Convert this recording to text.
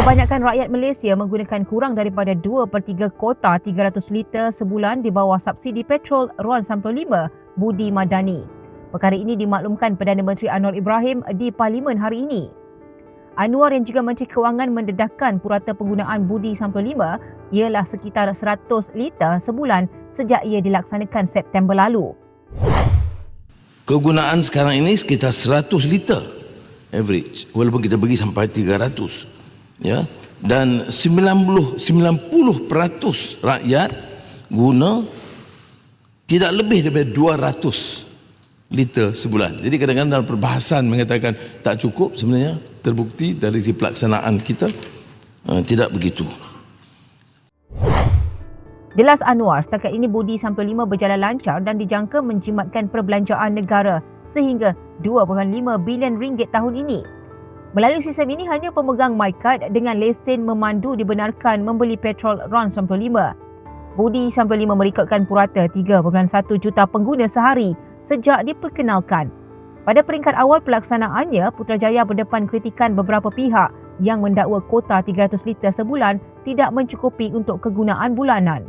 Kebanyakan rakyat Malaysia menggunakan kurang daripada 2 per 3 kota 300 liter sebulan di bawah subsidi petrol RON 95 Budi Madani. Perkara ini dimaklumkan Perdana Menteri Anwar Ibrahim di Parlimen hari ini. Anwar yang juga Menteri Kewangan mendedahkan purata penggunaan Budi 95 ialah sekitar 100 liter sebulan sejak ia dilaksanakan September lalu. Kegunaan sekarang ini sekitar 100 liter average walaupun kita pergi sampai 300 ya dan 90 90% rakyat guna tidak lebih daripada 200 liter sebulan. Jadi kadang-kadang dalam perbahasan mengatakan tak cukup sebenarnya terbukti dari sisi pelaksanaan kita uh, tidak begitu. Jelas Anwar, setakat ini Budi 95 berjalan lancar dan dijangka menjimatkan perbelanjaan negara sehingga 2.5 bilion ringgit tahun ini. Melalui sistem ini hanya pemegang MyCard dengan lesen memandu dibenarkan membeli petrol RON 95. Budi 95 merekodkan purata 3.1 juta pengguna sehari sejak diperkenalkan. Pada peringkat awal pelaksanaannya, Putrajaya berdepan kritikan beberapa pihak yang mendakwa kota 300 liter sebulan tidak mencukupi untuk kegunaan bulanan.